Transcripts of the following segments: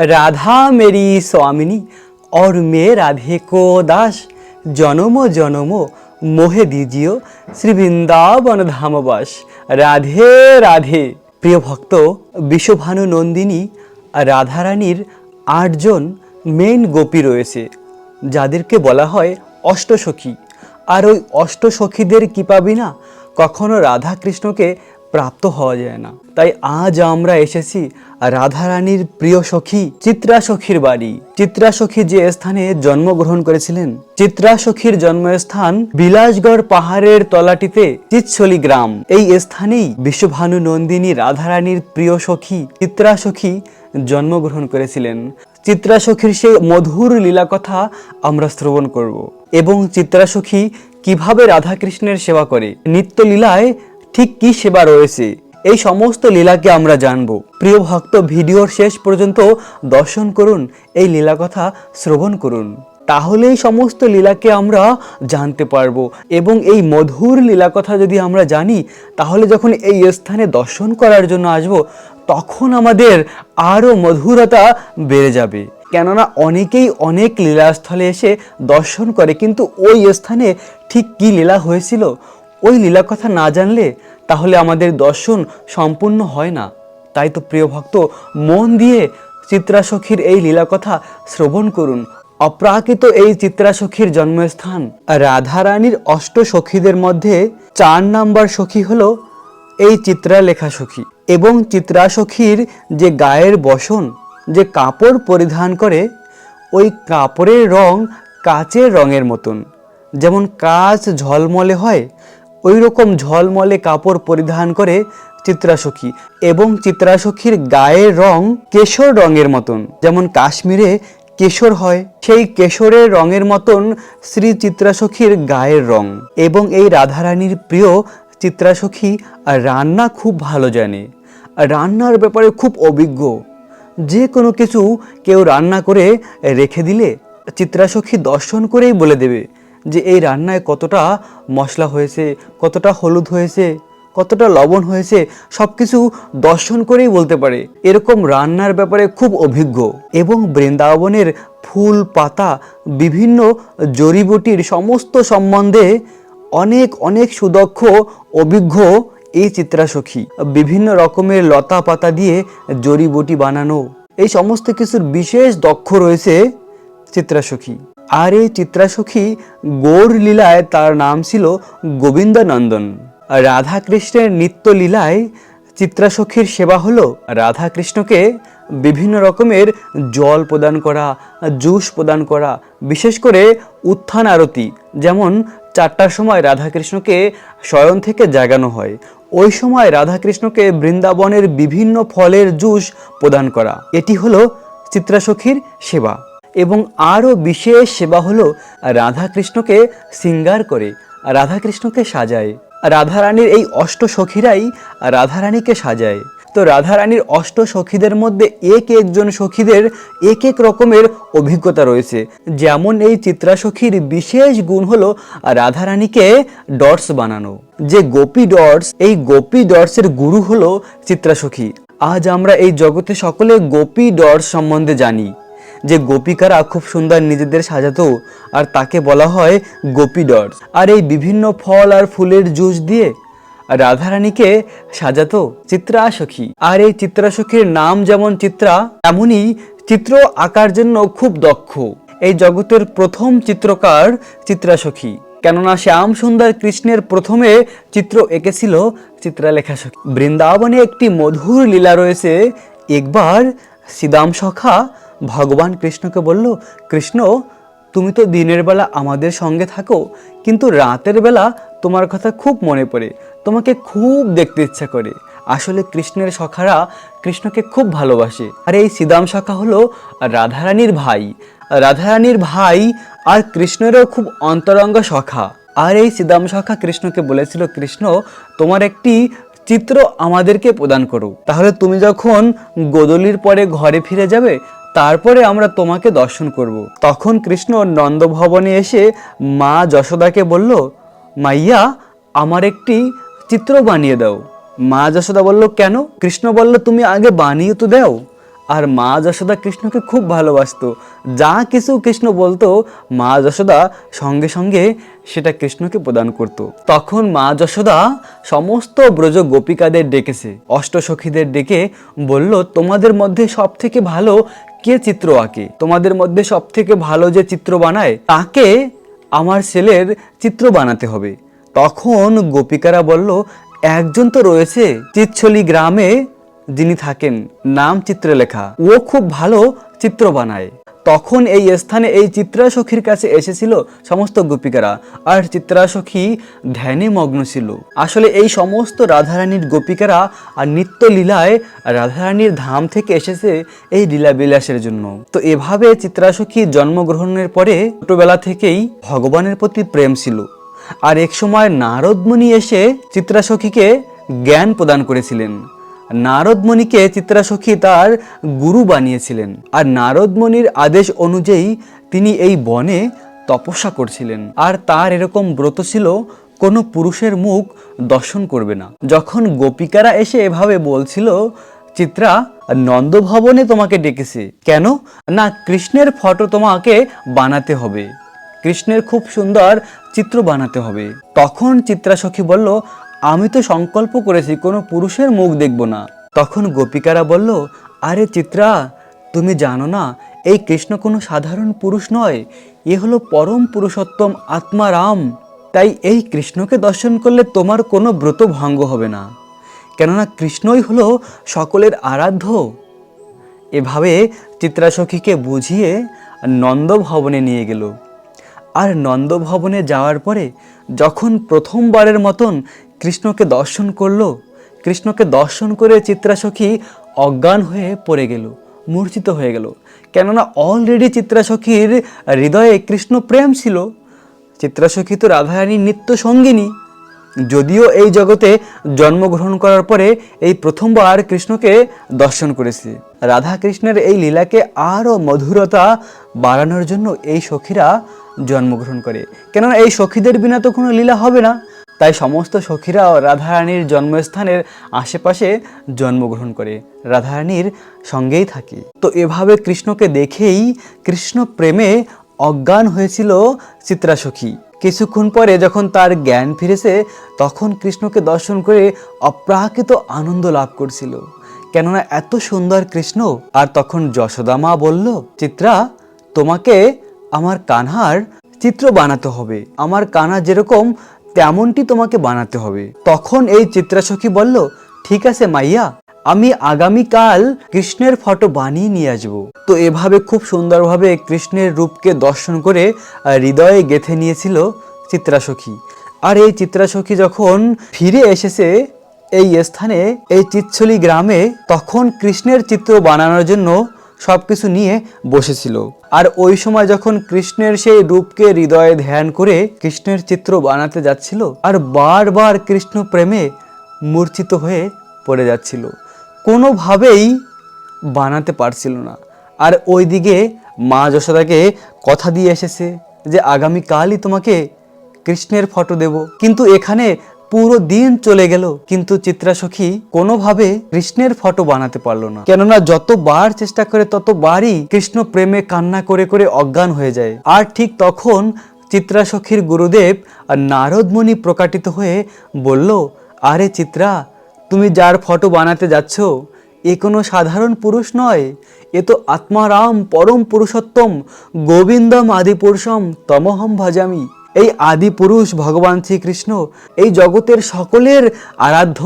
राधा मेरी स्वामिनी और मैं राधे को दास জনম জনম মোহে দিজিও শ্রী বৃন্দাবন ধামবাস রাধে রাধে প্রিয় ভক্ত বিশ্বভানু নন্দিনী আর রাধারানীর আটজন মেন গোপী রয়েছে যাদেরকে বলা হয় অষ্টসখী আর ওই অষ্টসখীদের কৃপা বিনা কখনো রাধা কৃষ্ণকে প্রাপ্ত হওয়া যায় না। তাই আজ আমরা এসেছি রাধারানীর প্রিয় সখী চিত্রা সখীর বাড়ি। চিত্রা সখী যে স্থানে জন্মগ্রহণ করেছিলেন, চিত্রা সখীর জন্মস্থান বিলাসগড় পাহাড়ের তলাটিতে চিৎসলি গ্রাম। এই স্থানেই বিশ্বভানু নন্দিনী রাধারানীর প্রিয় সখী চিত্রা সখী জন্মগ্রহণ করেছিলেন। চিত্রা সখীর সেই মধুর লীলা কথা আমরা শ্রবণ করব। এবং চিত্রা সখী কীভাবে রাধাকৃষ্ণের সেবা করে নিত্য লীলায় ঠিক কি সেবা রয়েছে? এই সমস্ত লীলাকে আমরা জানব। প্রিয় ভক্ত, ভিডিওর শেষ পর্যন্ত দর্শন করুন, এই লীলা কথা শ্রবণ করুন। তাহলে এই সমস্ত লীলাকে আমরা জানতে পারব এবং এই মধুর লীলা কথা যদি আমরা জানি, তাহলে যখন এই স্থানে দর্শন করার জন্য আসব, তখন আমাদের আরও মধুরতা বেড়ে যাবে। কেননা অনেকেই অনেক লীলাস্থলে এসে দর্শন করে, কিন্তু ওই স্থানে ঠিক কী লীলা হয়েছিল? ওই লীলা কথা না জানলে তাহলে আমাদের দর্শন সম্পূর্ণ হয় না। তাই তো প্রিয় ভক্ত, মন দিয়ে চিত্রাসখীর এই লীলা কথা শ্রবণ করুন। অপ্রাকৃত এই চিত্রাসখীর জন্মস্থান রাধারানীর অষ্ট সখীদের মধ্যে চার নাম্বার সখী হলো এই চিত্রালেখা সখী এবং চিত্রাসখীর যে গায়ের বসন, যে কাপড় পরিধান করে, ওই কাপড়ের রং কাচের রঙের মতন। যেমন কাচ ঝলমলে হয় ওই রকম ঝলমলে কাপড় পরিধান করে চিত্রাসখী এবং চিত্রাসখীর গায়ের রং কেশর রঙের মতন। যেমন কাশ্মীরে কেশর হয়, সেই কেশরের রঙের মতন শ্রী চিত্রাসখীর গায়ের রং। এবং এই রাধারানীর প্রিয় চিত্রাসখী রান্না খুব ভালো জানে। রান্নার ব্যাপারে খুব অভিজ্ঞ। যে কোনো কিছু কেউ রান্না করে রেখে দিলে চিত্রাসখী দর্শন করেই বলে দেবে। যে এই রান্নায় কতটা মশলা হয়েছে, কতটা হলুদ হয়েছে, কতটা লবণ হয়েছে সব কিছু দর্শন করেই বলতে পারে। এরকম রান্নার ব্যাপারে খুব অভিজ্ঞ এবং বৃন্দাবনের ফুল, পাতা, বিভিন্ন জড়িবুটির সমস্ত সম্বন্ধে অনেক অনেক সুদক্ষ, অভিজ্ঞ এই চিত্রাসখী। বিভিন্ন রকমের লতা পাতা দিয়ে জড়িবুটি বানানো, এই সমস্ত কিছুর বিশেষ দক্ষ রয়েছে চিত্রাসখী। আর এই চিত্রাসখী গৌর লীলায় তার নাম ছিল গোবিন্দানন্দন। রাধাকৃষ্ণের নিত্য লীলায় চিত্রাসখীর সেবা হলো রাধাকৃষ্ণকে বিভিন্ন রকমের জল প্রদান করা, জুস প্রদান করা, বিশেষ করে উত্থান আরতি, যেমন চারটার সময় রাধাকৃষ্ণকে শয়ন থেকে জাগানো হয়। ওই সময় রাধাকৃষ্ণকে বৃন্দাবনের বিভিন্ন ফলের জুস প্রদান করা। এটি হলো চিত্রাসখীর সেবা। এবং আরও বিশেষ সেবা হলো রাধাকৃষ্ণকে সিঙ্গার করে, রাধাকৃষ্ণকে সাজায়। রাধারানীর এই অষ্ট সখীরাই রাধারানীকে সাজায়। তো রাধারানীর অষ্ট সখীদের মধ্যে এক একজন সখীদের এক এক রকমের অভিজ্ঞতা রয়েছে। যেমন এই চিত্রাসখীর বিশেষ গুণ হলো রাধারানীকে ডটস বানানো। যে গোপী ডটস, এই গোপী ডটসের গুরু হলো চিত্রাসখী আজ আমরা এই জগতে সকলে গোপী ডটস সম্বন্ধে জানি। যে গোপিকারা খুব সুন্দর নিজেদের সাজাতো, আর তাকে বলা হয় গোপী ডটস। আর এই বিভিন্ন ফল আর ফুলের জুস দিয়ে রাধারানীকে সাজাতো চিত্রাসখী। আর এই চিত্রাসখীর নাম যেমন চিত্রা তেমনই চিত্র আঁকার জন্য খুব দক্ষ। এই জগতের প্রথম চিত্রকার চিত্রাসখী। কেননা শ্যাম সুন্দর কৃষ্ণের প্রথমে চিত্র এঁকেছিল চিত্রালেখা সখী বৃন্দাবনে একটি মধুর লীলা রয়েছে, একবার শ্রীদাম সখা ভগবান কৃষ্ণকে বলল, কৃষ্ণ, তুমি তো দিনের বেলা আমাদের সঙ্গে থাকো, কিন্তু রাতের বেলা তোমার কথা খুব মনে পড়ে। তোমাকে খুব দেখতে ইচ্ছা করে। আসলে কৃষ্ণের সখারা কৃষ্ণকে খুব ভালোবাসে। আর এই সিদাম সখা হলো রাধারানীর ভাই। রাধারানীর ভাই আর কৃষ্ণেরও খুব অন্তরঙ্গ সখা। আর এই সিদাম সখা কৃষ্ণকে বলেছিল, কৃষ্ণ, তোমার একটি চিত্র আমাদেরকে প্রদান করো। তাহলে তুমি যখন গোদলির পরে ঘরে ফিরে যাবে তারপরে আমরা তোমাকে দর্শন করব। তখন কৃষ্ণ নন্দভবনে এসে মা যশোদাকে বলল, মাইয়া, আমার একটি চিত্র বানিয়ে দাও। মা যশোদা বলল, কেন? কৃষ্ণ বলল, তুমি আগে বানিয়ে তো দাও। আর মা যশোদা কৃষ্ণকে খুব ভালোবাসতো। যা কিছু কৃষ্ণ বলতো, মা যশোদা সঙ্গে সঙ্গে সেটা কৃষ্ণকে প্রদান করত। তখন মা যশোদা সমস্ত ব্রজ গোপিকাদের ডেকেছে। অষ্টসখীদের ডেকে বলল, তোমাদের মধ্যে সব থেকে ভালো কে চিত্র আঁকে। তোমাদের মধ্যে সব থেকে ভালো যে চিত্র বানায়, তাকে আমার ছেলের চিত্র বানাতে হবে। তখন গোপিকারা বলল, একজন তো রয়েছে চিৎছলি গ্রামে যিনি থাকেন, নাম চিত্রলেখা। ও খুব ভালো চিত্র বানায়। তখন এই স্থানে এই চিত্রাসখীর কাছে এসেছিল সমস্ত গোপিকারা। আর চিত্রাসখী ধ্যানে মগ্ন ছিল। আসলে এই সমস্ত রাধারানীর গোপিকারা আর নিত্য লীলায় রাধারানীর ধাম থেকে এসেছে এই লীলা বিলাসের জন্য। তো এভাবে চিত্রাসখী জন্মগ্রহণের পরে ছোটবেলা থেকেই ভগবানের প্রতি প্রেম ছিল। আর এক সময় নারদমণি এসে চিত্রাসখীকে জ্ঞান প্রদান করেছিলেন। নারদমণিকে চিত্রাসখী তার গুরু বানিয়েছিলেন। আর নারদমণির আদেশ অনুযায়ী তিনি এই বনে তপস্যা করছিলেন। আর তার এরকম ব্রত ছিল, কোনো পুরুষের মুখ দর্শন করবে না। যখন গোপিকারা এসে এভাবে বলছিল, চিত্রা, নন্দভবনে তোমাকে ডেকেছে। কেন? না, কৃষ্ণের ফটো তোমাকে বানাতে হবে। কৃষ্ণের খুব সুন্দর চিত্র বানাতে হবে। তখন চিত্রাসখী বলল আমি তো সংকল্প করেছি কোনো পুরুষের মুখ দেখব না। তখন গোপিকারা বলল, আরে চিত্রা, তুমি জানো না, এই কৃষ্ণ কোনো সাধারণ পুরুষ নয়, এ হলো পরম পুরুষোত্তম আত্মারাম তাই এই কৃষ্ণকে দর্শন করলে তোমার কোনো ব্রত ভঙ্গ হবে না। কেননা কৃষ্ণই হলো সকলের আরাধ্য। এভাবে চিত্রাসখীকে বুঝিয়ে নন্দভবনে নিয়ে গেল। আর নন্দভবনে যাওয়ার পরে যখন প্রথমবারের মতন কৃষ্ণকে দর্শন করল। কৃষ্ণকে দর্শন করে চিত্রাসখী অজ্ঞান হয়ে পড়ে গেল, মূর্ছিত হয়ে গেল। কেননা অলরেডি চিত্রাসখীর হৃদয়ে কৃষ্ণ প্রেম ছিল। চিত্রাসখী তো রাধারানীর নিত্য সঙ্গিনী। যদিও এই জগতে জন্মগ্রহণ করার পরে এই প্রথমবার কৃষ্ণকে দর্শন করেছে। রাধা কৃষ্ণের এই লীলাকে আরও মধুরতা বাড়ানোর জন্য এই সখীরা জন্মগ্রহণ করে। কেননা এই সখীদের বিনা তো কোনো লীলা হবে না। তাই সমস্ত সখীরাও রাধারানীর জন্মস্থানের আশেপাশে জন্মগ্রহণ করে। রাধারানীর সঙ্গেই থাকে। তো এভাবে কৃষ্ণকে দেখেই কৃষ্ণ প্রেমে অজ্ঞান হয়েছিল চিত্রাসখী কিছুক্ষণ পরে যখন তার জ্ঞান ফিরেছে, তখন কৃষ্ণকে দর্শন করে অপ্রাকৃত আনন্দ লাভ করছিল। কেননা এত সুন্দর কৃষ্ণ। আর তখন যশোদা মা বলল, চিত্রা, তোমাকে আমার কানহার চিত্র বানাতে হবে। আমার কানা যেরকম তেমনটি তোমাকে বানাতে হবে। তখন এই চিত্রাসখী বলল, ঠিক আছে মাইয়া, আমি আগামীকাল কৃষ্ণের ফটো বানিয়ে নিয়ে আসব। তো এভাবে খুব সুন্দরভাবে কৃষ্ণের রূপকে দর্শন করে হৃদয়ে গেথে নিয়েছিল চিত্রাসখী। আর এই চিত্রাসখী যখন ফিরে এসেছে এই স্থানে, এই চিচ্ছলি গ্রামে, তখন কৃষ্ণের চিত্র বানানোর জন্য সবকিছু নিয়ে বসেছিল। আর ওই সময় যখন কৃষ্ণের সেই রূপকে হৃদয়ে ধ্যান করে কৃষ্ণের চিত্র বানাতে যাচ্ছিল, আর বারবার কৃষ্ণ প্রেমে মূর্ছিত হয়ে পড়ে যাচ্ছিল, কোনোভাবেই বানাতে পারছিল না। আর ওইদিকে মা যশোদাকে কথা দিয়ে এসেছে যে, আগামীকালই তোমাকে কৃষ্ণের ফটো দেব। কিন্তু এখানে পুরো দিন চলে গেল, কিন্তু চিত্রা চিত্রাসখী কোনোভাবে কৃষ্ণের ফটো বানাতে পারল না। কেননা যতবার চেষ্টা করে ততবারই কৃষ্ণ প্রেমে কান্না করে করে অজ্ঞান হয়ে যায়। আর ঠিক তখন চিত্রাসখীর গুরুদেব আর নারদমণি প্রকাটিত হয়ে বলল, আরে চিত্রা, তুমি যার ফটো বানাতে যাচ্ছ, এ কোনো সাধারণ পুরুষ নয়। এ তো আত্মারাম পরম পুরুষোত্তম, গোবিন্দম আদি পুরুষম তমহম ভজামি। এই আদি পুরুষ ভগবান শ্রীকৃষ্ণ, এই জগতের সকলের আরাধ্য,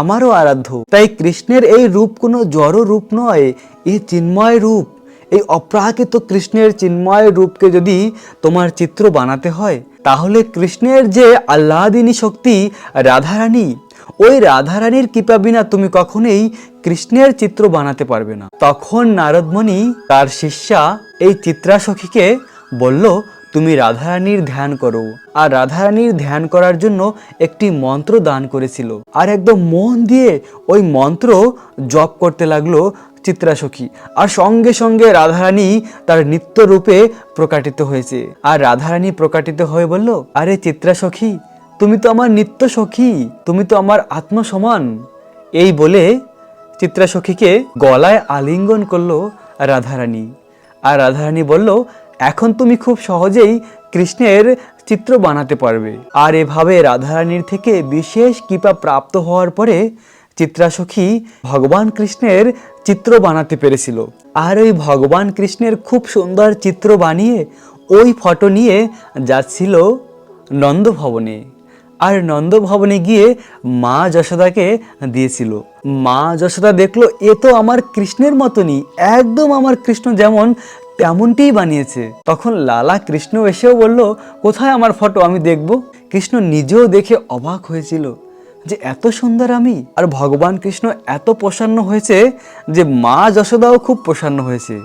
আমারও আরাধ্য। তাই কৃষ্ণের এই রূপ কোনো জড় রূপ নয় এ চিন্ময় রূপ। এই অপ্রাকৃত কৃষ্ণের চিন্ময় রূপকে যদি তোমার চিত্র বানাতে হয়, তাহলে কৃষ্ণের যে আল্লাদিনী শক্তি রাধারানী, ওই রাধারানীর কৃপা বিনা তুমি কখনোই কৃষ্ণের চিত্র বানাতে পারবে না। তখন নারদমণি তার শিষ্যা এই চিত্রাসখীকে বলল তুমি রাধারানীর ধ্যান করো। আর রাধারানীর ধ্যান করার জন্য একটি মন্ত্র দান করেছিল। আর একদম মন দিয়ে ওই মন্ত্র জপ করতে লাগল চিত্রাসখী। আর সঙ্গে সঙ্গে রাধারানী তার নিত্য রূপে প্রকাটিত হয়েছে। আর রাধারানী প্রকাটিত হয়ে বলল, আরে চিত্রাসখী, তুমি তো আমার নিত্য সখী তুমি তো আমার আত্মসমান। এই বলে চিত্রা সখীকে গলায় আলিঙ্গন করল রাধারানী। আর রাধারানী বলল এখন তুমি খুব সহজেই কৃষ্ণের চিত্র বানাতে পারবে। আর এভাবে রাধারানীর থেকে বিশেষ কৃপা প্রাপ্ত হওয়ার পরে চিত্রা সখী ভগবান কৃষ্ণের চিত্র বানাতে পেরেছিল। আর ওই ভগবান কৃষ্ণের খুব সুন্দর চিত্র বানিয়ে ওই ফটো নিয়ে যাচ্ছিল নন্দভবনে। আর নন্দভবনে গিয়ে মা যশোদাকে দিয়েছিল। মা যশোদা দেখল, এ তো আমার কৃষ্ণের মতনই, একদম আমার কৃষ্ণ যেমন তেমনটিই বানিয়েছে। তখন লালা কৃষ্ণ এসেও বলল, কোথায় আমার ফটো আমি দেখব। কৃষ্ণ নিজেও দেখে অবাক হয়েছিল যে এত সুন্দর আমি আর ভগবান কৃষ্ণ এত প্রসন্ন হয়েছে যে মা যশোদাও খুব প্রসন্ন হয়েছে।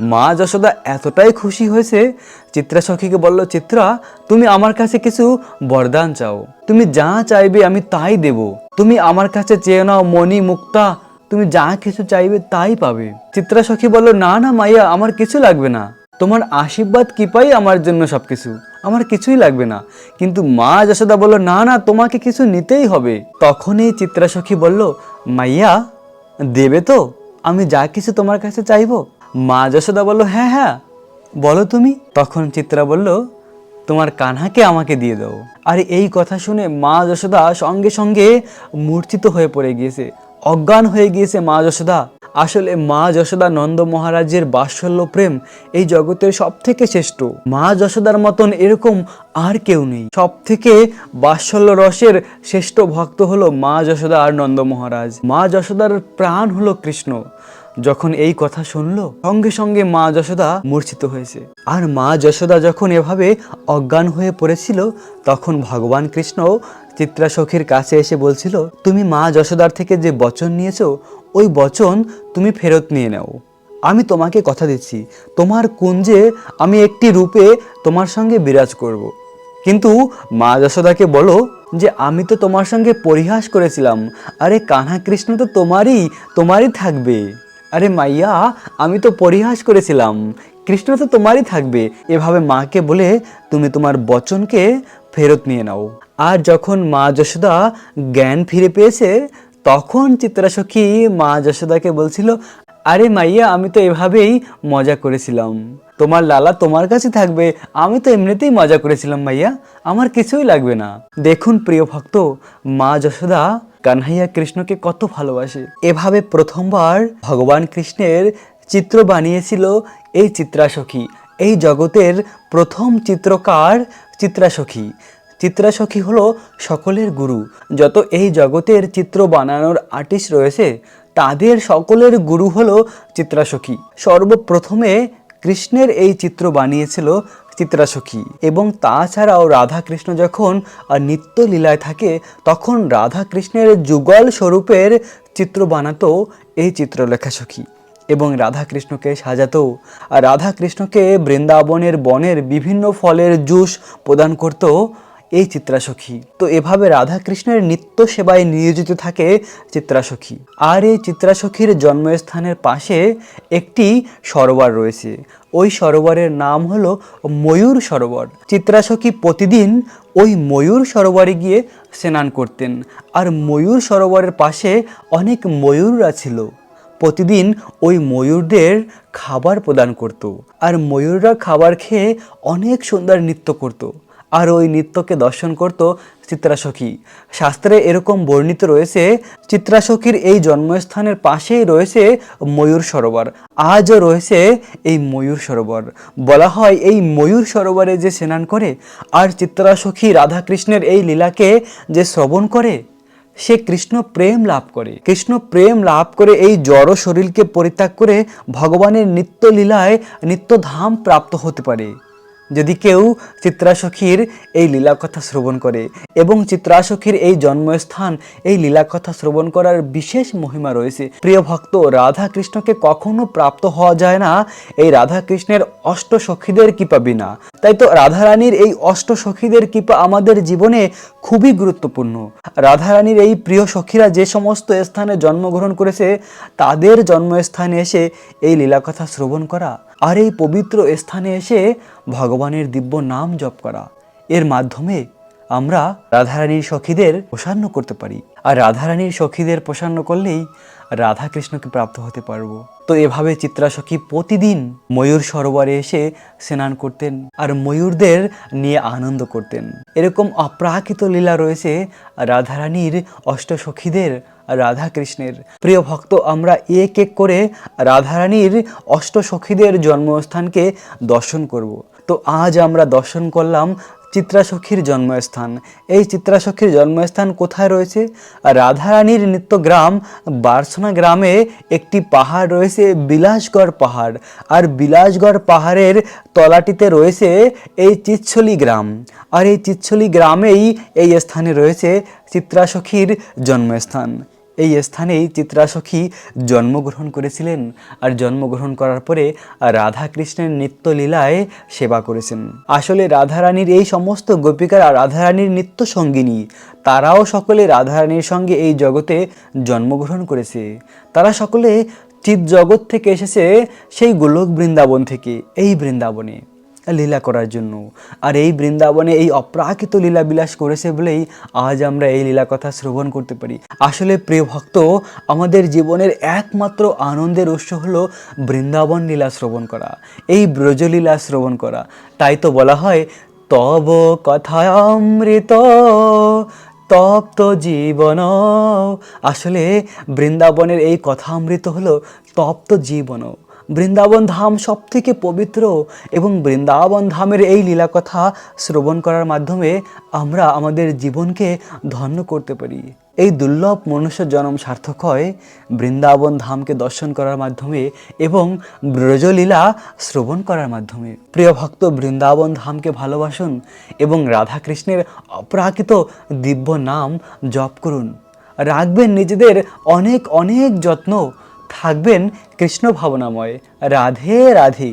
মা যশোদা এতটাই খুশি হয়েছে। চিত্রা সখীকে বলল, চিত্রা, তুমি আমার কাছে কিছু বরদান চাও। তুমি যা চাইবে আমি তাই দেব। তুমি আমার কাছে চেয়ে নাও মণি মুক্তা তুমি যা কিছু চাইবে তাই পাবে। চিত্রা সখী বলল, না না, মাইয়া, আমার কিছু লাগবে না। তোমার আশীর্বাদ কৃপাই আমার জন্য সবকিছু। আমার কিছুই লাগবে না। কিন্তু মা যশোদা বলল, না না, তোমাকে কিছু নিতেই হবে। তখনই চিত্রা সখী বলল, মাইয়া, দেবে তো। আমি যা কিছু তোমার কাছে চাইব। মা যশোদা বলল হ্যাঁ হ্যাঁ বলো তুমি। তখন চিত্রা বলল, তোমার কানহাকে আমাকে দিয়ে দাও। আর এই কথা শুনে মা যশোদা সঙ্গে সঙ্গে মূর্ছিত হয়ে পড়ে গিয়েছে। অজ্ঞান হয়ে গিয়েছে মা যশোদা। আসলে মা যশোদা নন্দ মহারাজের বাৎসল্য প্রেম এই জগতের সব থেকে শ্রেষ্ঠ। মা যশোদার মতন এরকম আর কেউ নেই। সব থেকে বাৎসল্য রসের শ্রেষ্ঠ ভক্ত হলো মা যশোদা আর নন্দ মহারাজ। মা যশোদার প্রাণ হলো কৃষ্ণ। যখন এই কথা শুনলো, সঙ্গে সঙ্গে মা যশোদা মূর্ছিত হয়েছে। আর মা যশোদা যখন এভাবে অজ্ঞান হয়ে পড়েছিল, তখন ভগবান কৃষ্ণ চিত্রা সখীর কাছে এসে বলছিল, তুমি মা যশোদার থেকে যে বচন নিয়েছো, ওই বচন তুমি ফেরত নিয়ে নাও। আমি তোমাকে কথা দিচ্ছি, তোমার কুঞ্জে আমি একটি রূপে তোমার সঙ্গে বিরাজ করব। কিন্তু মা যশোদাকে বলো যে, আমি তো তোমার সঙ্গে পরিহাস করেছিলাম। আরে কানহা কৃষ্ণ তো তোমারই তোমারই থাকবে। আরে মাইয়া, আমি তো পরিহাস করেছিলাম। কৃষ্ণ তো তোমারই থাকবে। এভাবে মাকে বলে তুমি তোমার বচনকে ফেরত নিয়ে নাও। আর যখন মা যশোদা জ্ঞান ফিরে পেয়েছে, তখন চিত্রাসখী মা যশোদাকে বলছিল, আরে মাইয়া, আমি তো এভাবেই মজা করেছিলাম। তোমার লালা তোমার কাছে থাকবে, আমি তো এমনিতেই মজা করেছিলাম মাইয়া, আমার কিছুই লাগবে না। দেখুন প্রিয় ভক্ত, মা যশোদা কানহাইয়া কৃষ্ণকে কত ভালোবাসে। এভাবে প্রথমবার ভগবান কৃষ্ণের চিত্র বানিয়েছিল এই চিত্রাসখী। এই জগতের প্রথম চিত্রকার চিত্রাসখী। চিত্রাসখী হলো সকলের গুরু। যত এই জগতের চিত্র বানানোর আর্টিস্ট রয়েছে, তাদের সকলের গুরু হলো চিত্রাসখী। সর্বপ্রথমে কৃষ্ণের এই চিত্র বানিয়েছিল চিত্রাসখী এবং তাছাড়াও রাধা কৃষ্ণ যখন নিত্য লীলায় থাকে, তখন রাধা কৃষ্ণের যুগল স্বরূপের চিত্র বানাতো এই চিত্রলেখা সখী এবং রাধা কৃষ্ণকে সাজাতো। আর রাধা কৃষ্ণকে বৃন্দাবনের বনের বিভিন্ন ফলের জুস প্রদান করতো এই চিত্রাসখী। তো এভাবে রাধা কৃষ্ণের নিত্য সেবায় নিয়োজিত থাকে চিত্রাসখী। আর এই চিত্রাসখীর জন্মস্থানের পাশে একটি সরোবর রয়েছে। ওই সরোবরের নাম হলো ময়ূর সরোবর। চিত্রাসখী প্রতিদিন ওই ময়ূর সরোবরে গিয়ে স্নান করতেন। আর ময়ূর সরোবরের পাশে অনেক ময়ূররা ছিল। প্রতিদিন ওই ময়ূরদের খাবার প্রদান করত। আর ময়ূররা খাবার খেয়ে অনেক সুন্দর নৃত্য করত। আর ওই নৃত্যকে দর্শন করত চিত্রাসখী। শাস্ত্রে এরকম বর্ণিত রয়েছে, চিত্রাসখীর এই জন্মস্থানের পাশেই রয়েছে ময়ূর সরোবর। আজও রয়েছে এই ময়ূর সরোবর। বলা হয়, এই ময়ূর সরোবরে যে স্নান করে, আর চিত্রাসখী রাধাকৃষ্ণের এই লীলাকে যে শ্রবণ করে, সে কৃষ্ণ প্রেম লাভ করে। কৃষ্ণ প্রেম লাভ করে এই জড় শরীরকে পরিত্যাগ করে ভগবানের নিত্য লীলায় নিত্য ধাম প্রাপ্ত হতে পারে। যদি কেউ চিত্রাসখীর এই লীলা কথা শ্রবণ করে এবং চিত্রাসখীর এই জন্মস্থান এই লীলা কথা শ্রবণ করার বিশেষ মহিমা রয়েছে, প্রিয় ভক্ত রাধা কৃষ্ণকে কখনো প্রাপ্ত হওয়া যায় না। এই রাধা কৃষ্ণের অষ্ট সখীদের কৃপা বিনা। তাই তো রাধারানীর এই অষ্ট সখীদের কৃপা আমাদের জীবনে খুবই গুরুত্বপূর্ণ। রাধারানীর এই প্রিয় সখীরা যে সমস্ত স্থানে জন্মগ্রহণ করেছে, তাদের জন্মস্থানে এসে এই লীলাকথা শ্রবণ করা আর এই পবিত্র স্থানে এসে ভগবানের দিব্য নাম জপ করা। এর মাধ্যমে আমরা রাধারানীর সখীদের প্রসান্ন করতে পারি। আর রাধারানীর সখীদের প্রসন্ন করলেই রাধা কৃষ্ণকে প্রাপ্ত হতে পারব। তো এভাবে চিত্রা সখী প্রতিদিন ময়ূর সরোবরে এসে স্নান করতেন আর ময়ূরদের নিয়ে আনন্দ করতেন। এরকম অপ্রাকৃত লীলা রয়েছে রাধারানীর অষ্টসখীদের রাধা কৃষ্ণের প্রিয় ভক্ত, আমরা এক এক করে রাধারানীর অষ্টসখীদের জন্মস্থানকে দর্শন করব। তো আজ আমরা দর্শন করলাম চিত্রাসখীর জন্মস্থান। এই চিত্রাসখীর জন্মস্থান কোথায় রয়েছে? রাধারানীর নিত্য গ্রাম বারসোনা গ্রামে একটি পাহাড় রয়েছে, বিলাসগড় পাহাড়। আর বিলাসগড় পাহাড়ের তলাটিতে রয়েছে এই চিচ্ছলি গ্রাম। আর এই চিচ্ছলি গ্রামেই এই স্থানে রয়েছে চিত্রাসখীর জন্মস্থান। এই স্থানেই চিত্রাসখী জন্মগ্রহণ করেছিলেন আর জন্মগ্রহণ করার পরে রাধা কৃষ্ণের নিত্য লীলায় সেবা করেছেন। আসলে রাধারানীর এই সমস্ত গোপিকারা রাধারানীর নিত্য সঙ্গিনী। তারাও সকলে রাধারানীর সঙ্গে এই জগতে জন্মগ্রহণ করেছে। তারা সকলে চিৎ জগৎ থেকে এসেছে সেই গোলক বৃন্দাবন থেকে, এই বৃন্দাবনে। লীলা করার জন্য। আর এই বৃন্দাবনে এই অপ্রাকৃত লীলা বিলাস করেছে বলেই আজ আমরা এই লীলা কথা শ্রবণ করতে পারি। আসলে প্রিয় ভক্ত, আমাদের জীবনের একমাত্র আনন্দের উৎস হলো বৃন্দাবন লীলা শ্রবণ করা। এই ব্রজলীলা শ্রবণ করা। তাই তো বলা হয়, তব কথায় অমৃত, তপ্ত জীবন। আসলে বৃন্দাবনের এই কথা অমৃত হলো তপ্ত জীবন। বৃন্দাবন ধাম সব থেকে পবিত্র এবং বৃন্দাবন ধামের এই লীলা কথা শ্রবণ করার মাধ্যমে আমরা আমাদের জীবনকে ধন্য করতে পারি। এই দুর্লভ মনুষ্য জন্ম সার্থক হয় বৃন্দাবন ধামকে দর্শন করার মাধ্যমে এবং ব্রজলীলা শ্রবণ করার মাধ্যমে। প্রিয় ভক্ত, বৃন্দাবন ধামকে ভালোবাসুন এবং রাধাকৃষ্ণের অপ্রাকৃত দিব্য নাম জপ করুন। রাখবেন নিজেদের অনেক অনেক যত্ন থাকবেন কৃষ্ণ ভাবনাময়। রাধে রাধে।